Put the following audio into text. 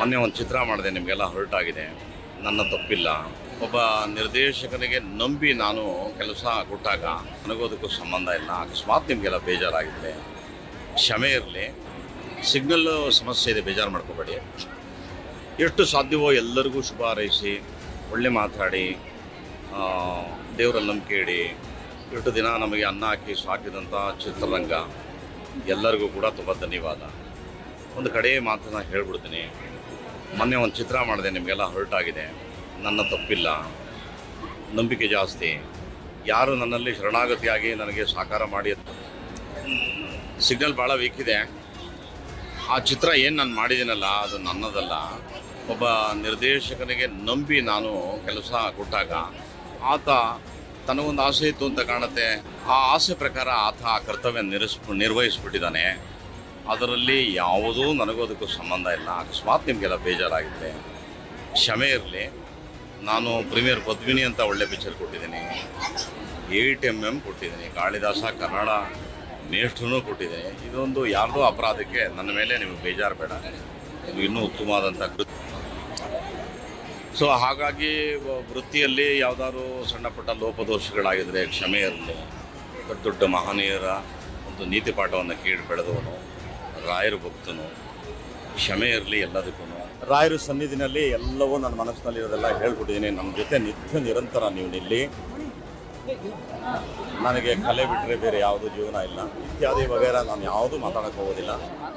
ಮೊನ್ನೆ ಒಂದು ಚಿತ್ರ ಮಾಡಿದೆ, ನಿಮಗೆಲ್ಲ ಹೊರಟಾಗಿದೆ. ನನ್ನ ತಪ್ಪಿಲ್ಲ. ಒಬ್ಬ ನಿರ್ದೇಶಕನಿಗೆ ನಂಬಿ ನಾನು ಕೆಲಸ ಕೊಟ್ಟಾಗ ನನಗೋದಕ್ಕೂ ಸಂಬಂಧ ಇಲ್ಲ. ಅಕಸ್ಮಾತ್ ನಿಮಗೆಲ್ಲ ಬೇಜಾರಾಗಿದೆ ಕ್ಷಮೆ ಇರಲಿ. ಸಿಗ್ನಲ್ಲು ಸಮಸ್ಯೆ ಇದೆ, ಬೇಜಾರು ಮಾಡ್ಕೋಬೇಡಿ. ಎಷ್ಟು ಸಾಧ್ಯವೋ ಎಲ್ಲರಿಗೂ ಶುಭ ಹಾರೈಸಿ, ಒಳ್ಳೆ ಮಾತಾಡಿ ದೇವರಲ್ಲಿ ನಂಬಿಕೆ ಇಡಿ. ಎಷ್ಟು ದಿನ ನಮಗೆ ಅನ್ನ ಹಾಕಿ ಸಾಕಿದಂಥ ಚಿತ್ರರಂಗ ಎಲ್ಲರಿಗೂ ಕೂಡ ತುಂಬ ಧನ್ಯವಾದ. ಒಂದು ಕಡೆ ಮಾತನ್ನು ಹೇಳ್ಬಿಡ್ತೀನಿ. ಮೊನ್ನೆ ಒಂದು ಚಿತ್ರ ಮಾಡಿದೆ, ನಿಮಗೆಲ್ಲ ಹೊರಟಾಗಿದೆ. ನನ್ನ ತಪ್ಪಿಲ್ಲ, ನಂಬಿಕೆ ಜಾಸ್ತಿ. ಯಾರು ನನ್ನಲ್ಲಿ ಶರಣಾಗತಿಯಾಗಿ ನನಗೆ ಸಾಕಾರ ಮಾಡಿ ಸಿಗ್ನಲ್ ಭಾಳ ವೀಕ್ ಇದೆ. ಆ ಚಿತ್ರ ಏನು ನಾನು ಮಾಡಿದ್ದೀನಲ್ಲ, ಅದು ನನ್ನದಲ್ಲ. ಒಬ್ಬ ನಿರ್ದೇಶಕನಿಗೆ ನಂಬಿ ನಾನು ಕೆಲಸ ಕೊಟ್ಟಾಗ ಆತ ತನಗೊಂದು ಆಸೆ ಇತ್ತು ಅಂತ ಕಾಣುತ್ತೆ. ಆ ಆಸೆ ಪ್ರಕಾರ ಆತ ಆ ಕರ್ತವ್ಯ ನಿರ್ವಹಿಸ್ಬಿಟ್ಟಿದ್ದಾನೆ. ಅದರಲ್ಲಿ ಯಾವುದೂ ನನಗೂ ಅದಕ್ಕೂ ಸಂಬಂಧ ಇಲ್ಲ. ಅಕಸ್ಮಾತ್ ನಿಮಗೆಲ್ಲ ಬೇಜಾರಾಗಿದ್ದರೆ ಕ್ಷಮೆ ಇರಲಿ. ನಾನು ಪ್ರೀಮಿಯರ್ ಪದ್ಮಿನಿ ಅಂತ ಒಳ್ಳೆ ಪಿಕ್ಚರ್ ಕೊಟ್ಟಿದ್ದೀನಿ. ಏಟ್ ಎಂ ಎಂ ಕೊಟ್ಟಿದ್ದೀನಿ. ಕಾಳಿದಾಸ, ಕನ್ನಡ ನೇಷ್ಠನೂ ಕೊಟ್ಟಿದ್ದೀನಿ. ಇದೊಂದು ಯಾರದೋ ಅಪರಾಧಕ್ಕೆ ನನ್ನ ಮೇಲೆ ನಿಮಗೆ ಬೇಜಾರು ಬೇಡ. ಇದು ಇನ್ನೂ ಉತ್ತಮವಾದಂಥ ಕೃತಿ. ಸೊ, ಹಾಗಾಗಿ ವೃತ್ತಿಯಲ್ಲಿ ಯಾವುದಾದ್ರು ಸಣ್ಣ ಪುಟ್ಟ ಲೋಪದೋಷಗಳಾಗಿದ್ದರೆ ಕ್ಷಮೆ ಇರಲಿ. ದೊಡ್ಡ ದೊಡ್ಡ ಮಹನೀಯರ ಒಂದು ನೀತಿ ಪಾಠವನ್ನು ಕೇಳಿ ಬೆಳೆದವನು. ರಾಯರ ಭಕ್ತನು ಕ್ಷಮೆ ಇರಲಿ ಎಲ್ಲದಕ್ಕೂ ರಾಯರು ಸನ್ನಿಧಿನಲ್ಲಿ ಎಲ್ಲವೂ ನನ್ನ ಮನಸ್ಸಿನಲ್ಲಿ ಇರೋದೆಲ್ಲ ಹೇಳ್ಕೊಟ್ಟಿದ್ದೀನಿ. ನಮ್ಮ ಜೊತೆ ನಿತ್ಯ ನಿರಂತರ ನೀವು ನಿಲ್ಲಿ. ನನಗೆ ಕಲೆ ಬಿಟ್ಟರೆ ಬೇರೆ ಯಾವುದು ಜೀವನ ಇಲ್ಲ. ಇತ್ಯಾದಿ ವಗೇರ ನಾನು ಯಾವುದೂ ಮಾತಾಡೋಕ್ಕೆ ಹೋಗೋದಿಲ್ಲ.